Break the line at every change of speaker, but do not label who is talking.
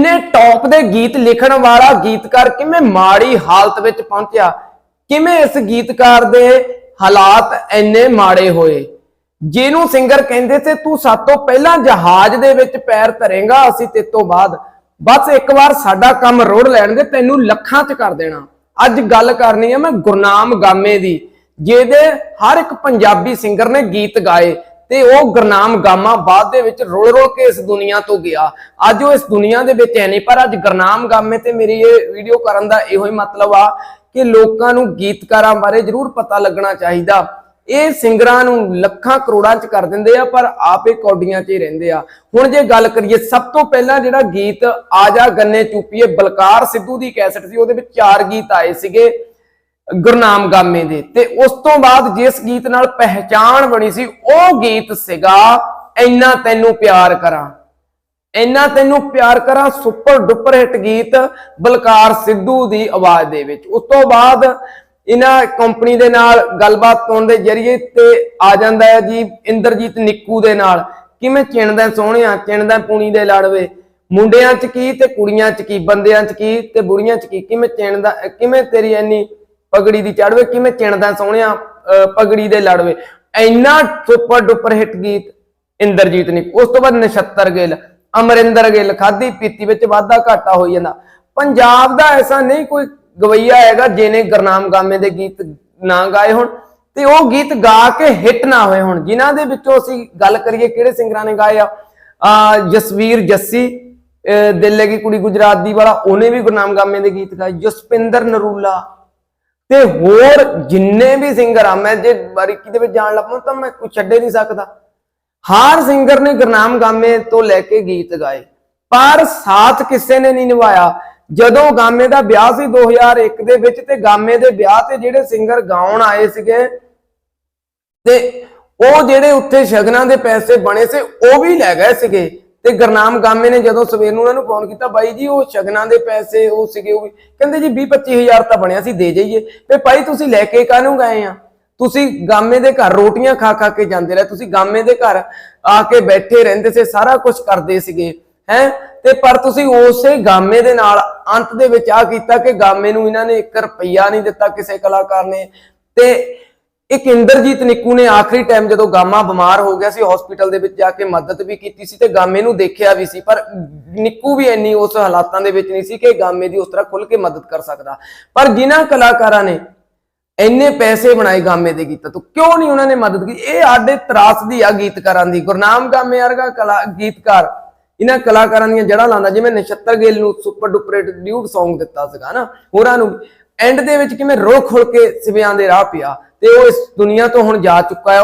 ਇੰਨੇ ਟੌਪ ਦੇ ਗੀਤ ਲਿਖਣ ਵਾਲਾ ਗੀਤਕਾਰ ਕਿਵੇਂ ਮਾੜੀ ਹਾਲਤ ਵਿੱਚ ਪਹੁੰਚਿਆ? ਕਿਵੇਂ ਇਸ ਗੀਤਕਾਰ ਦੇ ਹਾਲਾਤ ਇੰਨੇ ਮਾੜੇ ਹੋਏ? ਜਿਹਨੂੰ ਸਿੰਗਰ ਕਹਿੰਦੇ ਸੀ, ਤੂੰ ਸਾਤੋਂ ਪਹਿਲਾਂ ਜਹਾਜ਼ ਦੇ ਵਿੱਚ ਪੈਰ ਧਰੇਗਾ, ਅਸੀਂ ਤੇ ਤੋਂ ਬਾਅਦ। ਬਸ ਇੱਕ ਵਾਰ ਸਾਡਾ ਕੰਮ ਰੋੜ ਲੈਣ ਦੇ ਤੈਨੂੰ ਲੱਖਾਂ ਚ ਕਰ ਦੇਣਾ। ਅੱਜ ਗੱਲ ਕਰਨੀ ਹੈ ਮੈਂ ਗੁਰਨਾਮ ਗਾਮੇ ਦੀ, ਜਿਹਦੇ ਹਰ ਇੱਕ ਪੰਜਾਬੀ ਸਿੰਗਰ ਨੇ ਗੀਤ ਗਾਏ। ਤੇ ਉਹ ਗੁਰਨਾਮ ਗਾਮਾ ਬਾਅਦ ਦੇ ਵਿੱਚ ਰੋਲ ਰੋਲ ਕੇ ਇਸ ਦੁਨੀਆ ਤੋਂ ਗਿਆ। ਅੱਜ ਉਹ ਇਸ ਦੁਨੀਆ ਦੇ ਵਿੱਚ ਹੈ ਨਹੀਂ, ਪਰ ਅੱਜ ਗਰਨਾਮ ਗਾਮੇ ਤੇ ਮੇਰੀ ਇਹ ਵੀਡੀਓ ਕਰਨ ਦਾ ਇਹੋ ਹੀ ਮਤਲਬ ਆ ਕਿ ਲੋਕਾਂ ਨੂੰ ਗੀਤਕਾਰਾਂ ਬਾਰੇ ਜ਼ਰੂਰ ਪਤਾ ਲੱਗਣਾ ਚਾਹੀਦਾ। ਇਹ ਸਿੰਗਰਾਂ ਨੂੰ ਲੱਖਾਂ ਕਰੋੜਾਂ ਚ ਕਰ ਦਿੰਦੇ ਆ, ਪਰ ਆਪੇ ਕੌਡੀਆਂ 'ਚ ਹੀ ਰਹਿੰਦੇ ਆ। ਹੁਣ ਜੇ ਗੱਲ ਕਰੀਏ, ਸਭ ਤੋਂ ਪਹਿਲਾਂ ਜਿਹੜਾ ਗੀਤ ਆ ਜਾ ਗੰਨੇ ਚੂਪੀਏ ਬਲਕਾਰ ਸਿੱਧੂ ਦੀ ਕੈਸਟ ਸੀ, ਉਹਦੇ ਵਿੱਚ ਚਾਰ ਗੀਤ ਆਏ ਸੀਗੇ। ਗੁਰਨਾਮ ਗਾਮੇ ਦੇ। ਤੇ ਉਸ ਤੋਂ ਬਾਅਦ ਜਿਸ ਗੀਤ ਨਾਲ ਪਹਿਚਾਣ ਬਣੀ ਸੀ, ਉਹ ਗੀਤ ਸੀਗਾ, ਇੰਨਾ ਤੈਨੂੰ ਪਿਆਰ ਕਰਾਂ। ਇੰਨਾ ਤੈਨੂੰ ਪਿਆਰ ਕਰਾਂ, ਸੁਪਰ ਡੁਪਰ ਹਿੱਟ ਗੀਤ ਬਲਕਾਰ ਸਿੱਧੂ ਦੀ ਆਵਾਜ਼ ਦੇ ਵਿੱਚ। ਉਸ ਤੋਂ ਬਾਅਦ ਇਹਨਾਂ ਕੰਪਨੀ ਦੇ ਨਾਲ ਗੱਲਬਾਤ ਹੋਣ ਦੇ ਜਰੀਏ ਤੇ ਆ ਜਾਂਦਾ ਹੈ ਜੀ, ਇੰਦਰਜੀਤ ਨਿੱਕੂ ਦੇ ਨਾਲ। ਕਿਵੇਂ ਚਿਣਦਾ ਸੋਹਣਿਆ, ਚਿਣਦਾ ਪੂਣੀ ਦੇ ਲਾੜਵੇ। ਮੁੰਡਿਆਂ 'ਚ ਕੀ ਤੇ ਕੁੜੀਆਂ 'ਚ ਕੀ, ਬੰਦਿਆਂ 'ਚ ਕੀ ਤੇ ਬੁੜੀਆਂ 'ਚ ਕੀ? ਕਿਵੇਂ ਚਿਣਦਾ, ਕਿਵੇਂ ਤੇਰੀ ਐਨੀ ਪਗੜੀ ਦੀ ਚੜਵੇ ਕਿਵੇਂ ਚਿਣਦਾ ਸੋਹਣਿਆ, ਅਹ, ਪਗੜੀ ਦੇ ਲੜਵੇ। ਇੰਨਾ ਸੁਪਰ ਡੁਪਰ ਹਿੱਟ ਗੀਤ ਇੰਦਰਜੀਤ ਨਿੱਕੂ ਉਸ ਤੋਂ ਬਾਅਦ ਨਛੱਤਰ ਗਿੱਲ, ਅਮਰਿੰਦਰ ਗਿੱਲ, ਖਾਦੀ ਪੀਤੀ ਵਿੱਚ ਵਾਧਾ ਘਾਟਾ ਹੋਈ ਜਾਂਦਾ। ਪੰਜਾਬ ਦਾ ਐਸਾ ਨਹੀਂ ਕੋਈ ਗਵਈਆ ਹੈਗਾ ਜਿਹਨੇ ਗੁਰਨਾਮ ਗਾਮੇ ਦੇ ਗੀਤ ਨਾ ਗਾਏ ਹੋਣ ਤੇ ਉਹ ਗੀਤ ਗਾ ਕੇ ਹਿੱਟ ਨਾ ਹੋਏ ਹੋਣ। ਜਿਨ੍ਹਾਂ ਦੇ ਵਿੱਚੋਂ ਅਸੀਂ ਗੱਲ ਕਰੀਏ ਕਿਹੜੇ ਸਿੰਗਰਾਂ ਨੇ ਗਾਏ ਆ? ਜਸਵੀਰ ਜੱਸੀ, ਅਹ, ਦਿਲ ਕੁੜੀ ਗੁਜਰਾਤ ਦੀ ਵਾਲਾ, ਉਹਨੇ ਵੀ ਗੁਰਨਾਮ ਗਾਮੇ ਦੇ ਗੀਤ ਗਾਏ। ਜਸਪਿੰਦਰ ਨਰੂਲਾ ਤੇ ਹੋਰ ਜਿੰਨੇ ਵੀ ਸਿੰਗਰ ਆ, ਮੈਂ ਜੇ ਬਾਰੀਕੀ ਦੇ ਵਿੱਚ ਜਾਣ ਲੱਪਾਂ ਤਾਂ ਮੈਂ ਕੁਝ ਛੱਡੇ ਨਹੀਂ ਸਕਦਾ। ਹਰ ਸਿੰਗਰ ਨੇ ਗੁਰਨਾਮ ਗਾਮੇ ਤੋਂ ਲੈ ਕੇ ਗੀਤ ਗਾਏ, ਪਰ ਸਾਥ ਕਿਸੇ ਨੇ ਨਹੀਂ ਨਿਭਾਇਆ। ਜਦੋਂ ਗਾਮੇ ਦਾ ਵਿਆਹ ਸੀ 2001 ਦੇ ਵਿੱਚ ਤੇ ਗਾਮੇ ਦੇ ਵਿਆਹ ਤੇ ਜਿਹੜੇ ਸਿੰਗਰ ਗਾਉਣ ਆਏ ਸੀਗੇ, ਤੇ ਉਹ ਜਿਹੜੇ ਉੱਥੇ ਸ਼ਗਨਾਂ ਦੇ ਪੈਸੇ ਬਣੇ ਸੀ, ਉਹ ਵੀ ਲੈ ਗਏ ਸੀਗੇ। ਤੇ ਗਰਨਾਮ ਗਾਮੇ ਨੇ ਜਦੋਂ ਸਵੇਰ ਨੂੰ ਉਹਨਾਂ ਨੂੰ ਫੋਨ ਕੀਤਾ, ਬਾਈ ਜੀ, ਉਹ ਸ਼ਗਨਾਂ ਦੇ ਪੈਸੇ ਉਹ ਸੀਗੇ, ਉਹ ਕਹਿੰਦੇ ਜੀ 20 25000 ਤਾਂ ਬਣਿਆ ਸੀ, ਦੇ ਜਾਈਏ। ਤੇ ਭਾਈ, ਤੁਸੀਂ ਲੈ ਕੇ ਕਾਹਨੂੰ ਗਏ ਆ? ਤੁਸੀਂ ਗਾਮੇ ਦੇ ਘਰ ਰੋਟੀਆਂ ਖਾ ਖਾ ਕੇ ਜਾਂਦੇ ਰਹੇ। ਤੁਸੀਂ ਗਾਮੇ ਦੇ ਘਰ ਆ ਕੇ ਬੈਠੇ ਰਹਿੰਦੇ ਸੀ, ਸਾਰਾ ਕੁਝ ਕਰਦੇ ਸੀਗੇ, ਹੈ? ਤੇ ਪਰ ਤੁਸੀਂ ਉਸੇ ਗਾਮੇ ਦੇ ਨਾਲ ਅੰਤ ਦੇ ਵਿੱਚ ਆ ਕੀਤਾ ਕਿ ਗਾਮੇ ਨੂੰ ਇਹਨਾਂ ਨੇ 1 ਰੁਪਈਆ ਨਹੀਂ ਦਿੱਤਾ ਕਿਸੇ ਕਲਾਕਾਰ ਨੇ। ਤੇ ਇੱਕ ਇੰਦਰਜੀਤ ਨਿੱਕੂ ਨੇ ਆਖਰੀ ਟਾਈਮ ਜਦੋਂ ਗਾਮਾ ਬਿਮਾਰ ਹੋ ਗਿਆ ਸੀ ਹਸਪੀਟਲ ਦੇ ਵਿੱਚ ਜਾ ਕੇ ਮਦਦ ਵੀ ਕੀਤੀ ਸੀ ਤੇ ਗਾਮੇ ਨੂੰ ਦੇਖਿਆ ਵੀ ਸੀ, ਪਰ ਨਿੱਕੂ ਵੀ ਇੰਨੀ ਉਸ ਹਾਲਾਤਾਂ ਦੇ ਵਿੱਚ ਨਹੀਂ ਸੀ ਕਿ ਗਾਮੇ ਦੀ ਉਸ ਤਰ੍ਹਾਂ ਖੁੱਲ ਕੇ ਮਦਦ ਕਰ ਸਕਦਾ। ਪਰ ਜਿਨ੍ਹਾਂ ਕਲਾਕਾਰਾਂ ਨੇ ਇੰਨੇ ਪੈਸੇ ਬਣਾਏ ਗਾਮੇ ਦੇ ਗੀਤਾਂ ਤੋਂ, ਕਿਉਂ ਨਹੀਂ ਉਹਨਾਂ ਨੇ ਮਦਦ ਕੀਤੀ? ਇਹ ਆਡੇ ਤਰਾਸਦੀ ਆ ਗੀਤਕਾਰਾਂ ਦੀ, ਗੁਰਨਾਮ ਗਾਮੇ ਵਰਗਾ ਕਲਾ, ਗੀਤਕਾਰ, ਇਹਨਾਂ ਕਲਾਕਾਰਾਂ ਦੀਆਂ ਜੜ੍ਹਾਂ ਲਾਉਂਦਾ, ਜਿਵੇਂ ਨਛੱਤਰ ਗਿੱਲ ਨੂੰ ਸੁਪਰ ਡੁਪਰ ਡਿਊਟ Song ਦਿੱਤਾ ਸੀਗਾ ਨਾ, ਹੋਰਾਂ ਨੂੰ। ਐਂਡ ਦੇ ਵਿੱਚ ਕਿਵੇਂ ਰੋਹ ਖੁੱਲ ਕੇ ਸਿਵਿਆਂ ਦੇ ਰਾਹ ਪਿਆ। ਤੇ ਉਹ ਇਸ ਦੁਨੀਆ ਤੋਂ ਹੁਣ ਜਾ ਚੁੱਕਾ ਹੈ